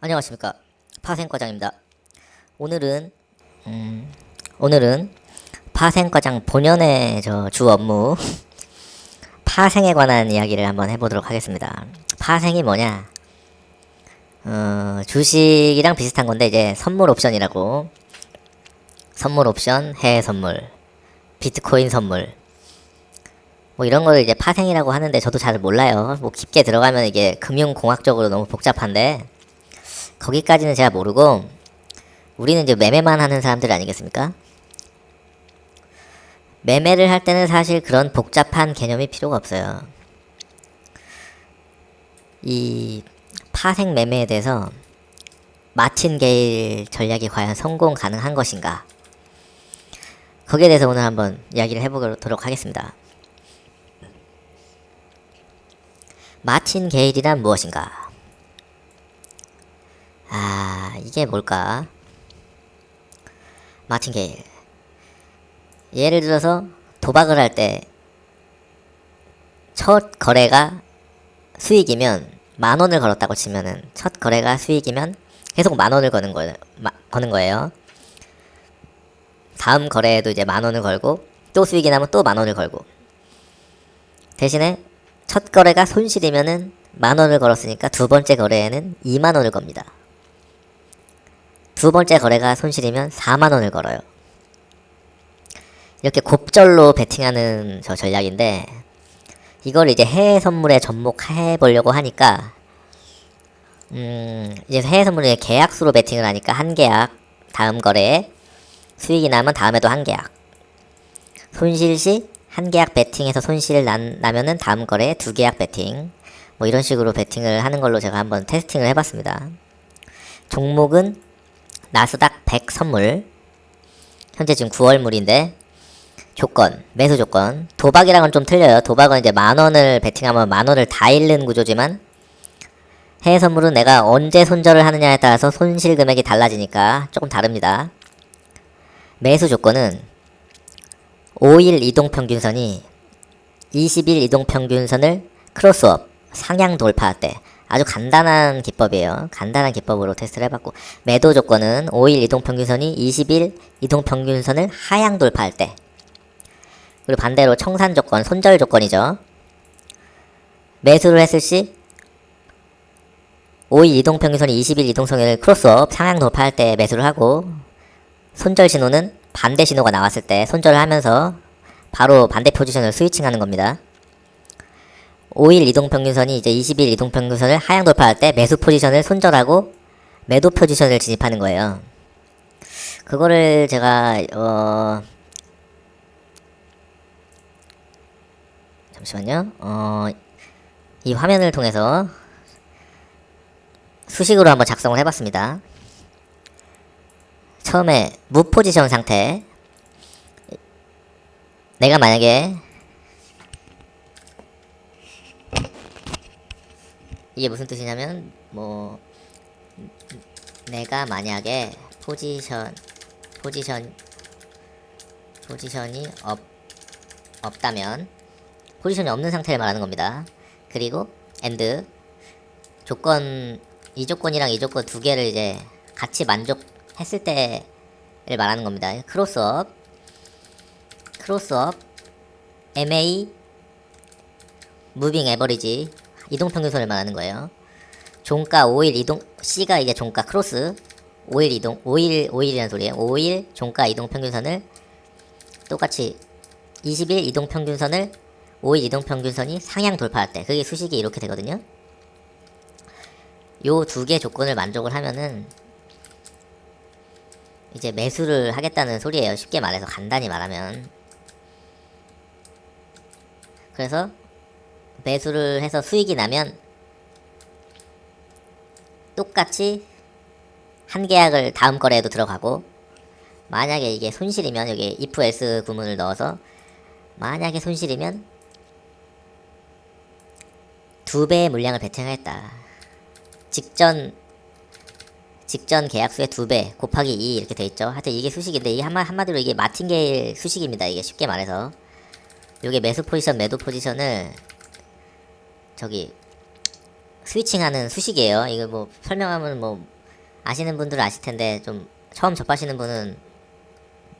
안녕하십니까 파생과장입니다. 오늘은 음, 오늘은 파생과장 본연의 저 주 업무 파생에 관한 이야기를 한번 해보도록 하겠습니다. 파생이 뭐냐? 어, 주식이랑 비슷한 건데 이제 선물 옵션이라고 선물 옵션, 해외 선물, 비트코인 선물 뭐 이런 걸 이제 파생이라고 하는데 저도 잘 몰라요. 뭐 깊게 들어가면 이게 금융공학적으로 너무 복잡한데 거기까지는 제가 모르고 우리는 이제 매매만 하는 사람들 아니겠습니까? 매매를 할 때는 사실 그런 복잡한 개념이 필요가 없어요. 이 파생 매매에 대해서 마틴게일 전략이 과연 성공 가능한 것인가? 거기에 대해서 오늘 한번 이야기를 해보도록 하겠습니다. 마틴 게일이란 무엇인가? 아, 이게 뭘까? 마틴 게일. 예를 들어서 도박을 할 때 첫 거래가 수익이면 만 원을 걸었다고 치면은 첫 거래가 수익이면 계속 만 원을 거는 거예요. 마, 거는 거예요. 다음 거래에도 이제 만 원을 걸고 또 수익이 나면 또 만 원을 걸고 대신에 첫 거래가 손실이면은 만 원을 걸었으니까 두 번째 거래에는 2만 원을 겁니다. 두 번째 거래가 손실이면 4만 원을 걸어요. 이렇게 곱절로 베팅하는 저 전략인데 이걸 이제 해외 선물에 접목해 보려고 하니까 음 이제 해외 선물에 계약수로 베팅을 하니까 한 계약 다음 거래에 수익이 나면 다음에도 한 계약 손실 시 한 계약 베팅에서 손실 난, 나면은 다음 거래에 두 계약 베팅 뭐 이런 식으로 베팅을 하는 걸로 제가 한번 테스팅을 해봤습니다. 종목은 나스닥 100 선물 현재 지금 9월물인데 조건 매수 조건 도박이랑은 좀 틀려요. 도박은 이제 만 원을 베팅하면 만 원을 다 잃는 구조지만 해외 선물은 내가 언제 손절을 하느냐에 따라서 손실 금액이 달라지니까 조금 다릅니다. 매수 조건은 5일 이동평균선이 20일 이동평균선을 크로스업 상향 돌파할 때 아주 간단한 기법이에요. 간단한 기법으로 테스트를 해봤고 매도 조건은 5일 이동평균선이 20일 이동평균선을 하향 돌파할 때 그리고 반대로 청산 조건, 손절 조건이죠. 매수를 했을 시 5일 이동평균선이 20일 이동성을 크로스업 상향 돌파할 때 매수를 하고 손절 신호는 반대 신호가 나왔을 때 손절을 하면서 바로 반대 포지션을 스위칭하는 겁니다. 5일 이동평균선이 이제 20일 이동평균선을 하향 돌파할 때 매수 포지션을 손절하고 매도 포지션을 진입하는 거예요. 그거를 제가 어 잠시만요. 어, 이 화면을 통해서 수식으로 한번 작성을 해봤습니다. 처음에 무포지션 상태. 내가 만약에 이게 무슨 뜻이냐면 뭐 내가 만약에 포지션 포지션 포지션이 없 없다면 포지션이 없는 상태를 말하는 겁니다. 그리고 엔드 조건 이 조건이랑 이 조건 두 개를 이제 같이 만족했을 때를 말하는 겁니다. 크로스업 크로스업 MA 무빙 에버리지 이동 평균선을 말하는 거예요. 종가 5일 이동 C가 이제 종가 크로스 5일 이동 5일 5일이라는 소리예요. 5일 종가 이동 평균선을 똑같이 20일 이동 평균선을 5일 이동 평균선이 상향 돌파할 때 그게 수식이 이렇게 되거든요. 요 두 개 조건을 만족을 하면은 이제 매수를 하겠다는 소리예요. 쉽게 말해서 간단히 말하면. 그래서 매수를 해서 수익이 나면 똑같이 한 계약을 다음 거래에도 들어가고 만약에 이게 손실이면 여기 if else 구문을 넣어서 만약에 손실이면 두 배의 물량을 베팅하겠다. 직전 직전 계약수의 두 배 곱하기 2 이렇게 돼 있죠. 하여튼 이게 수식인데 이게 한마, 한마디로 이게 마틴게일 수식입니다. 이게 쉽게 말해서 요게 매수 포지션 매도 포지션을 저기 스위칭하는 수식이에요. 이거 뭐 설명하면 뭐 아시는 분들은 아실 텐데 좀 처음 접하시는 분은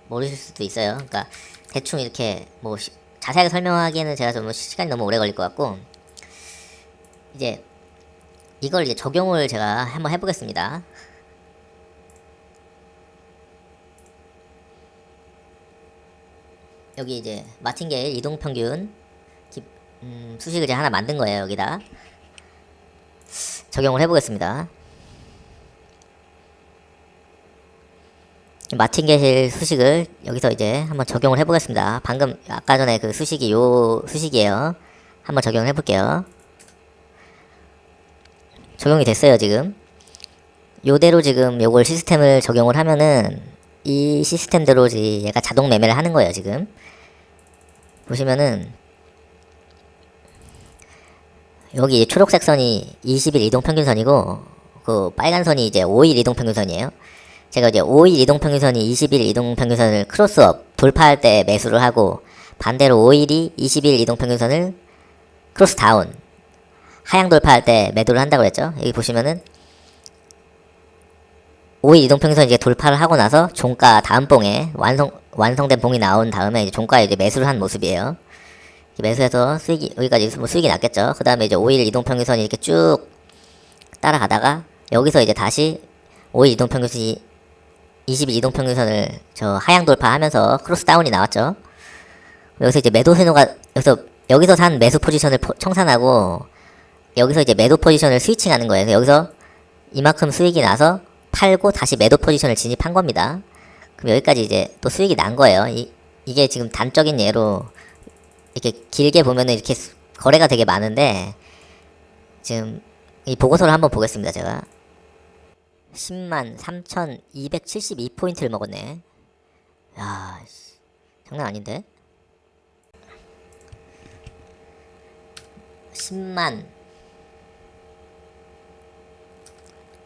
모르실 수도 있어요. 그러니까 대충 이렇게 뭐 시- 자세하게 설명하기에는 제가 좀 시간이 너무 오래 걸릴 것 같고 이제 이걸 이제 적용을 제가 한번 해보겠습니다. 여기 이제 마틴게일 이동평균 기- 음, 수식을 이제 하나 만든 거예요 여기다 적용을 해보겠습니다. 마틴게일 수식을 여기서 이제 한번 적용을 해보겠습니다. 방금 아까 전에 그 수식이 요 수식이에요. 한번 적용을 해볼게요. 적용이 됐어요 지금. 요대로 지금 요걸 시스템을 적용을 하면은 이 시스템대로 얘가 자동 매매를 하는 거예요 지금. 보시면은 여기 초록색 선이 20일 이동 평균선이고 그 빨간 선이 이제 5일 이동 평균선이에요. 제가 이제 5일 이동 평균선이 20일 이동 평균선을 크로스업 돌파할 때 매수를 하고 반대로 5일이 20일 이동 평균선을 크로스 다운 하향 돌파할 때 매도를 한다고 그랬죠. 여기 보시면은 5일 이동 평균선 이제 돌파를 하고 나서 종가 다음 봉에 완성 완성된 봉이 나온 다음에 이제 종가에 이제 매수를 한 모습이에요. 매수해서 수익이 여기까지 뭐 수익이 났겠죠. 그 다음에 이제 5일 이동 평균선이 이렇게 쭉 따라가다가 여기서 이제 다시 5일 이동 평균선이 20일 이동 평균선을 저 하향 돌파하면서 크로스 다운이 나왔죠. 여기서 이제 매도 신호가 여기서 여기서 산 매수 포지션을 포- 청산하고 여기서 이제 매도 포지션을 스위칭하는 거예요. 여기서 이만큼 수익이 나서 팔고 다시 매도 포지션을 진입한 겁니다. 그럼 여기까지 이제 또 수익이 난 거예요. 이, 이게 지금 단적인 예로 이렇게 길게 보면은 이렇게 수- 거래가 되게 많은데 지금 이 보고서를 한번 보겠습니다. 제가 10만 3,272포인트를 먹었네. 야, 씨, 장난 아닌데? 10만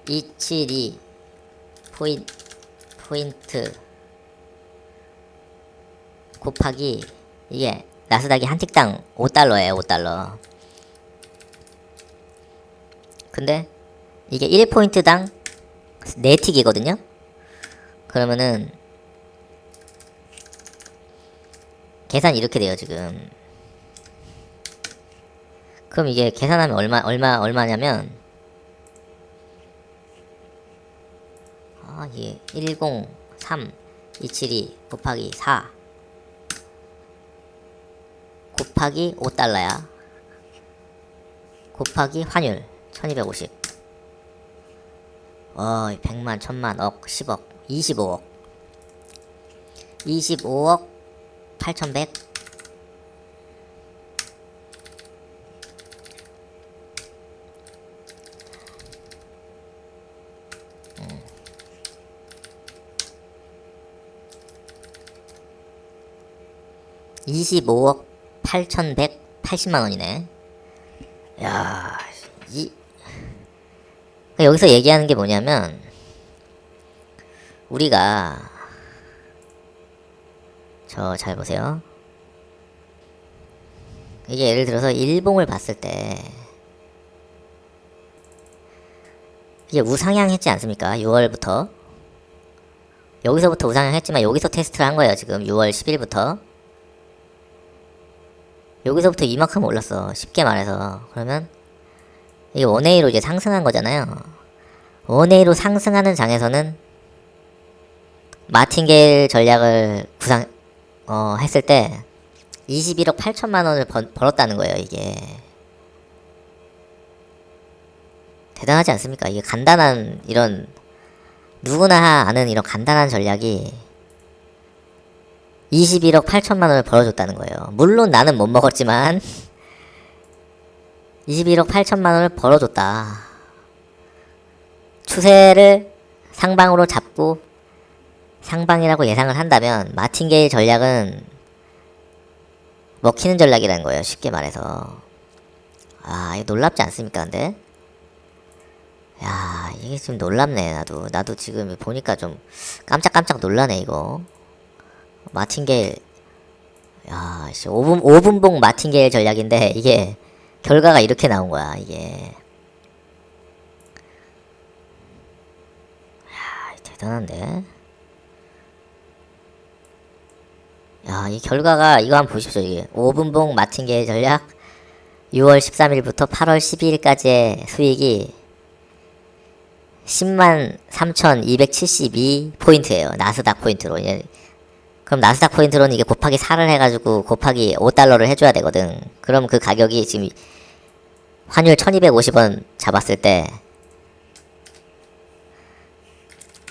272 포인, 포인트 곱하기 이게 나스닥이 한 tik당 5달러예요 5달러. 근데 이게 1포인트당 4틱이거든요? 그러면은 계산이 이렇게 돼요 지금. 그럼 이게 계산하면 얼마 얼마 얼마냐면 아 이게 103 272 곱하기 4 곱하기 5달러야. 곱하기 환율 1250 어, 100만, 1000만, 억, 10억, 25억. 25억 8100 25억 8,180만 원이네. 야, 이 그러니까 여기서 얘기하는 게 뭐냐면 우리가 저 잘 보세요. 이게 예를 들어서 일봉을 봤을 때 이게 우상향했지 않습니까? 6월부터 여기서부터 우상향했지만 여기서 테스트를 한 거예요. 지금 6월 10일부터 여기서부터 이만큼 올랐어. 쉽게 말해서. 그러면 이게 원웨이로 이제 상승한 거잖아요. 원웨이로 상승하는 장에서는 마틴게일 전략을 구상 어 했을 때 21억 8천만 원을 번, 벌었다는 거예요. 이게 대단하지 않습니까? 이게 간단한 이런 누구나 아는 이런 간단한 전략이 21억 8천만 원을 벌어줬다는 거예요. 물론 나는 못 먹었지만 21억 8천만 원을 벌어줬다. 추세를 상방으로 잡고 상방이라고 예상을 한다면 마틴게일 전략은 먹히는 전략이라는 거예요. 쉽게 말해서. 아, 이거 놀랍지 않습니까, 근데? 야, 이게 좀 놀랍네, 나도. 나도 지금 보니까 좀 깜짝깜짝 놀라네, 이거. 마틴게일 야, 씨, 5분, 5분봉 마틴게일 전략인데 이게 결과가 이렇게 나온 거야, 이게. 야, 대단한데. 야, 이 결과가 이거 한번 보십시오, 이게. 5분봉 마틴게일 전략 6월 13일부터 8월 12일까지의 수익이 10만 3,272 포인트예요. 나스닥 포인트로. 예. 그럼 나스닥 포인트로는 이게 곱하기 4를 해가지고 곱하기 5달러를 해줘야 되거든. 그럼 그 가격이 지금 환율 1250원 잡았을 때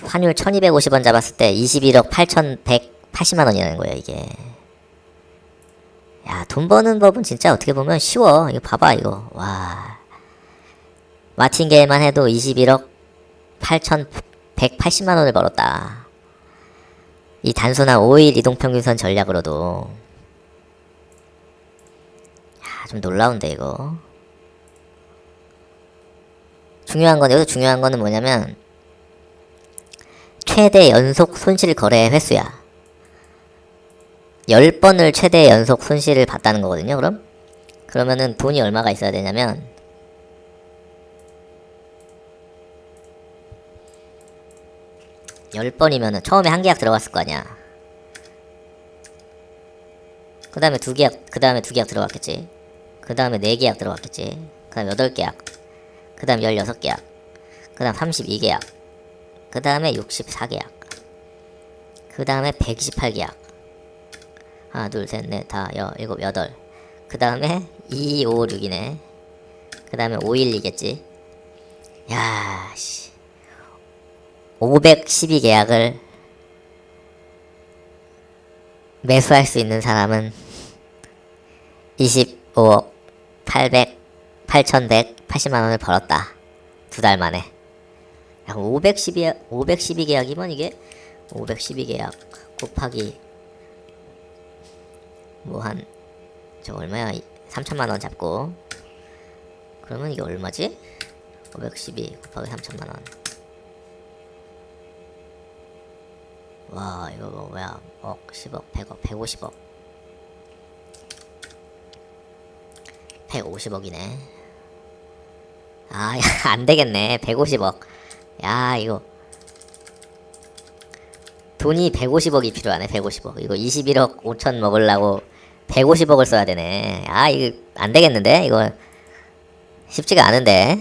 환율 1250원 잡았을 때 21억 8180만 원이라는 거예요, 이게. 야, 돈 버는 법은 진짜 어떻게 보면 쉬워. 이거 봐봐, 이거. 와. 마틴게만 해도 21억 8180만 원을 벌었다. 이 단순한 5일 이동평균선 전략으로도. 야, 좀 놀라운데, 이거. 중요한 건, 여기서 중요한 거는 뭐냐면, 최대 연속 손실 거래 횟수야. 10번을 최대 연속 손실을 봤다는 거거든요, 그럼? 그러면은 돈이 얼마가 있어야 되냐면, 열 번이면은 처음에 한 계약 들어갔을 거 아니야. 그 다음에 두 계약, 그 다음에 두 계약 들어갔겠지. 그 다음에 네 계약 들어갔겠지. 그 다음에 여덟 계약. 그 다음 열여섯 계약. 그 다음 32계약. 그 다음에 64계약. 그 다음에 128계약. 하나, 둘, 셋, 넷, 다, 여, 일곱, 여덟. 그 다음에 2, 5, 6이네. 그 다음에 5, 1이겠지. 야, 씨. 512계약을 매수할 수 있는 사람은 25억 800 8180만 원을 벌었다. 두 달 만에. 야, 512, 512계약이면 이게 512계약 곱하기 뭐 한 저 얼마야? 3천만 원 잡고 그러면 이게 얼마지? 512 곱하기 3천만 원. 와 이거 뭐 뭐야? 억 10억 100억. 150억 150억이네. 아 안되겠네. 150억. 야 이거. 돈이 150억이 필요하네 150억. 이거 21억 5천 먹으려고 150억을 써야 되네. 아 이거 안되겠는데? 이거 쉽지가 않은데?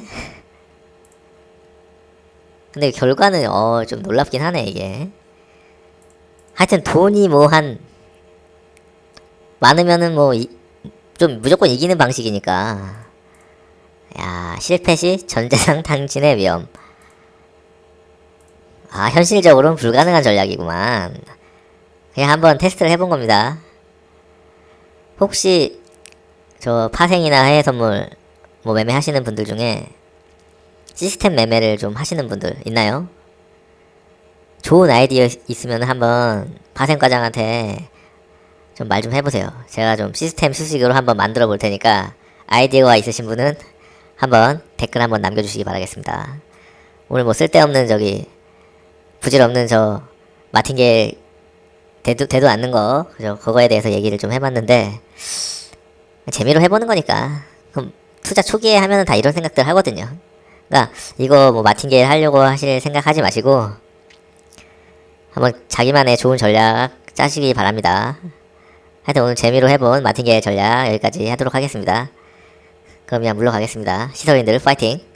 근데 결과는 어 좀 놀랍긴 하네 이게 하여튼 돈이 뭐 한 많으면은 뭐 좀 무조건 이기는 방식이니까. 야 실패 시 전재산 탕진의 위험. 아 현실적으로는 불가능한 전략이구만. 그냥 한번 테스트를 해본 겁니다. 혹시 저 파생이나 해외 선물 뭐 매매 하시는 분들 중에 시스템 매매를 좀 하시는 분들 있나요? 좋은 아이디어 있으면 한번 파생과장한테 좀말좀 해보세요. 제가 좀 시스템 수식으로 한번 만들어 볼 테니까 아이디어가 있으신 분은 한번 댓글 한번 남겨주시기 바라겠습니다. 오늘 뭐 쓸데없는 저기 부질없는 저 마틴게일 대도, 대도 않는 거 그죠? 그거에 대해서 얘기를 좀 해봤는데 재미로 해보는 거니까 그럼 투자 초기에 하면은 다 이런 생각들 하거든요. 그러니까 이거 뭐 마틴게일 하려고 하실 생각 하지 마시고 한번 자기만의 좋은 전략 짜시기 바랍니다. 하여튼 오늘 재미로 해본 마틴게일 전략 여기까지 하도록 하겠습니다. 그럼 그냥 물러가겠습니다. 시서인들 파이팅!